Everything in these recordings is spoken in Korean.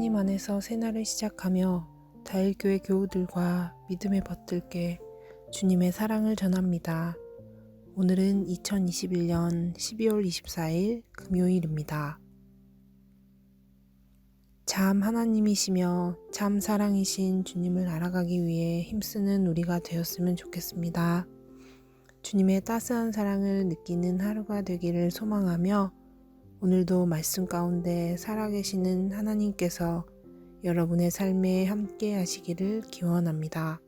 하나님 안에서 새날을 시작하며 다일교회 교우들과 믿음의 벗들께 주님의 사랑을 전합니다. 오늘은 2021년 12월 24일 금요일입니다. 참 하나님이시며 참 사랑이신 주님을 알아가기 위해 힘쓰는 우리가 되었으면 좋겠습니다. 주님의 따스한 사랑을 느끼는 하루가 되기를 소망하며 오늘도 말씀 가운데 살아계시는 하나님께서 여러분의 삶에 함께 하시기를 기원합니다.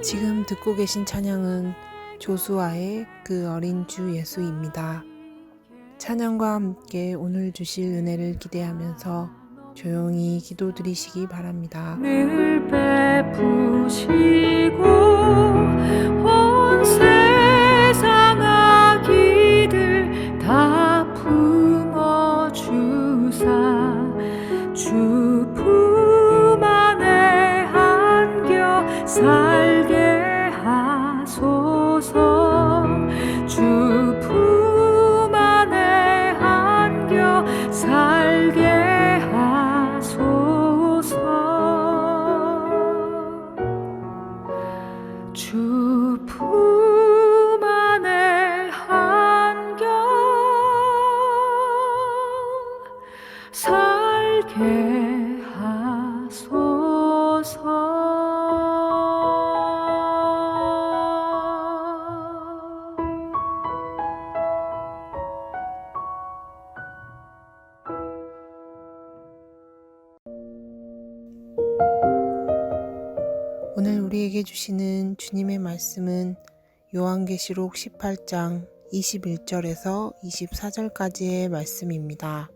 지금 듣고 계신 찬양은 조수아의 그 어린 주 예수입니다. 찬양과 함께 오늘 주실 은혜를 기대하면서 조용히 기도드리시기 바랍니다. 늘 베푸시고 온 세상 살게 하소서 오늘 우리에게 주시는 주님의 말씀은 요한계시록 18장 21절에서 24절까지의 말씀입니다.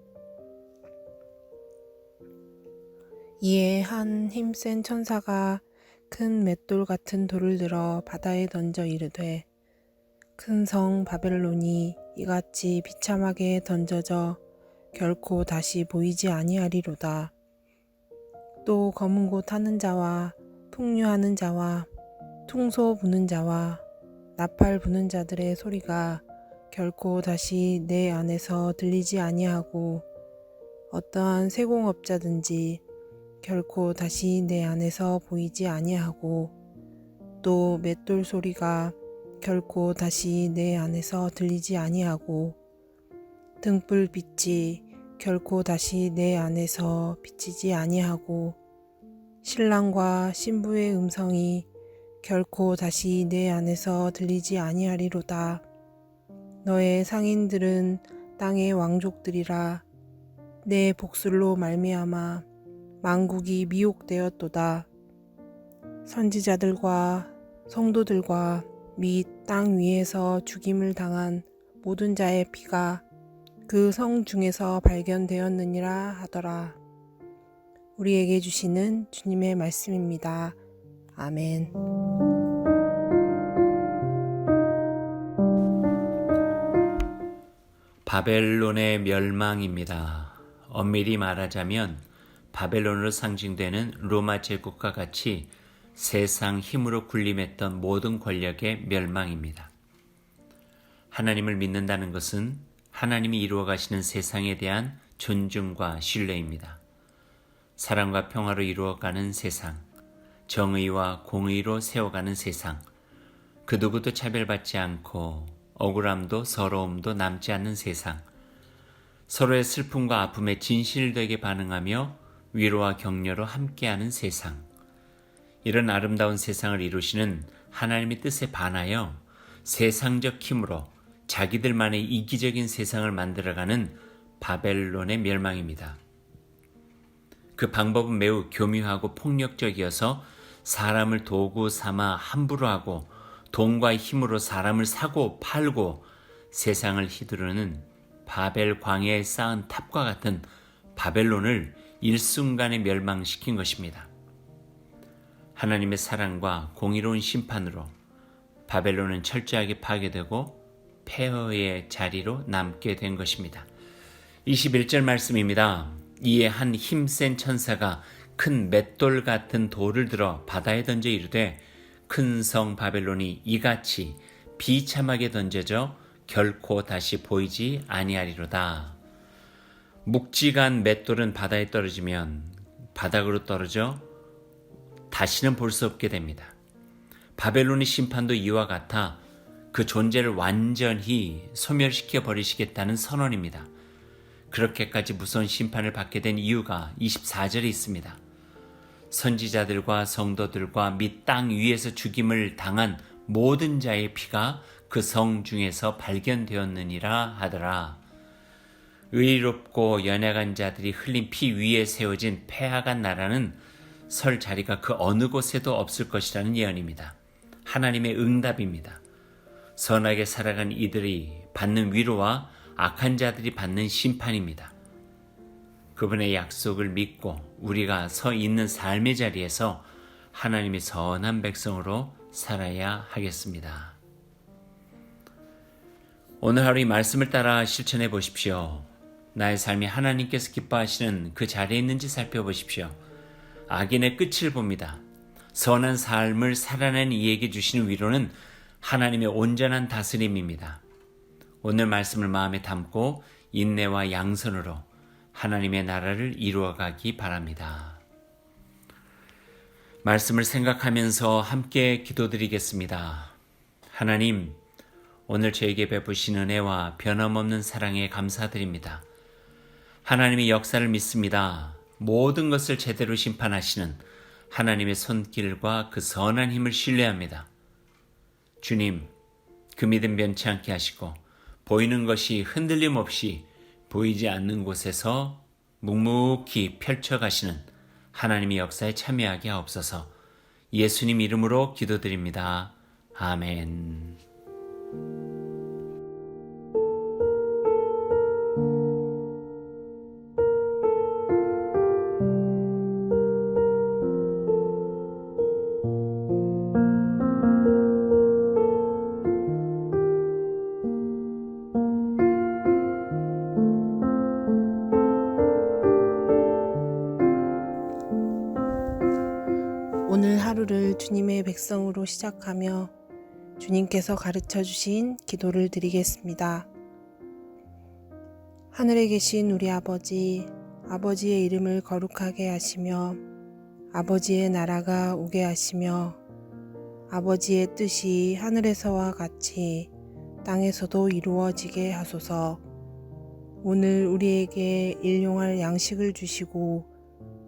이에 한 힘센 천사가 큰 맷돌 같은 돌을 들어 바다에 던져 이르되 큰 성 바벨론이 이같이 비참하게 던져져 결코 다시 보이지 아니하리로다. 또 검은 곳 하는 자와 풍류하는 자와 퉁소 부는 자와 나팔 부는 자들의 소리가 결코 다시 내 안에서 들리지 아니하고 어떠한 세공업자든지 결코 다시 내 안에서 보이지 아니하고 또 맷돌 소리가 결코 다시 내 안에서 들리지 아니하고 등불 빛이 결코 다시 내 안에서 비치지 아니하고 신랑과 신부의 음성이 결코 다시 내 안에서 들리지 아니하리로다. 너의 상인들은 땅의 왕족들이라 내 복술로 말미암아 만국이 미혹되었도다. 선지자들과 성도들과 및 땅 위에서 죽임을 당한 모든 자의 피가 그 성 중에서 발견되었느니라 하더라. 우리에게 주시는 주님의 말씀입니다. 아멘. 바벨론의 멸망입니다. 엄밀히 말하자면 바벨론으로 상징되는 로마 제국과 같이 세상 힘으로 군림했던 모든 권력의 멸망입니다. 하나님을 믿는다는 것은 하나님이 이루어 가시는 세상에 대한 존중과 신뢰입니다. 사랑과 평화로 이루어가는 세상, 정의와 공의로 세워가는 세상, 그 누구도 차별받지 않고 억울함도 서러움도 남지 않는 세상, 서로의 슬픔과 아픔에 진실되게 반응하며 위로와 격려로 함께하는 세상, 이런 아름다운 세상을 이루시는 하나님의 뜻에 반하여 세상적 힘으로 자기들만의 이기적인 세상을 만들어가는 바벨론의 멸망입니다. 그 방법은 매우 교묘하고 폭력적이어서 사람을 도구 삼아 함부로 하고 돈과 힘으로 사람을 사고 팔고 세상을 휘두르는 바벨 광야에 쌓은 탑과 같은 바벨론을 일순간에 멸망시킨 것입니다. 하나님의 사랑과 공의로운 심판으로 바벨론은 철저하게 파괴되고 폐허의 자리로 남게 된 것입니다. 21절 말씀입니다. 이에 한 힘센 천사가 큰 맷돌 같은 돌을 들어 바다에 던져 이르되 큰 성 바벨론이 이같이 비참하게 던져져 결코 다시 보이지 아니하리로다. 묵직한 맷돌은 바다에 떨어지면 바닥으로 떨어져 다시는 볼 수 없게 됩니다. 바벨론의 심판도 이와 같아 그 존재를 완전히 소멸시켜 버리시겠다는 선언입니다. 그렇게까지 무서운 심판을 받게 된 이유가 24절에 있습니다. 선지자들과 성도들과 및 땅 위에서 죽임을 당한 모든 자의 피가 그 성 중에서 발견되었느니라 하더라. 의롭고 연약한 자들이 흘린 피 위에 세워진 패악한 나라는 설 자리가 그 어느 곳에도 없을 것이라는 예언입니다. 하나님의 응답입니다. 선하게 살아간 이들이 받는 위로와 악한 자들이 받는 심판입니다. 그분의 약속을 믿고 우리가 서 있는 삶의 자리에서 하나님의 선한 백성으로 살아야 하겠습니다. 오늘 하루 이 말씀을 따라 실천해 보십시오. 나의 삶이 하나님께서 기뻐하시는 그 자리에 있는지 살펴보십시오. 악인의 끝을 봅니다. 선한 삶을 살아낸 이에게 주시는 위로는 하나님의 온전한 다스림입니다. 오늘 말씀을 마음에 담고 인내와 양선으로 하나님의 나라를 이루어가기 바랍니다. 말씀을 생각하면서 함께 기도드리겠습니다. 하나님, 오늘 저에게 베푸신 은혜와 변함없는 사랑에 감사드립니다. 하나님의 역사를 믿습니다. 모든 것을 제대로 심판하시는 하나님의 손길과 그 선한 힘을 신뢰합니다. 주님, 그 믿음 변치 않게 하시고 보이는 것이 흔들림 없이 보이지 않는 곳에서 묵묵히 펼쳐가시는 하나님의 역사에 참여하게 하옵소서 예수님 이름으로 기도드립니다. 아멘. 백성으로 시작하며 주님께서 가르쳐 주신 기도를 드리겠습니다. 하늘에 계신 우리 아버지, 아버지의 이름을 거룩하게 하시며 아버지의 나라가 오게 하시며 아버지의 뜻이 하늘에서와 같이 땅에서도 이루어지게 하소서. 오늘 우리에게 일용할 양식을 주시고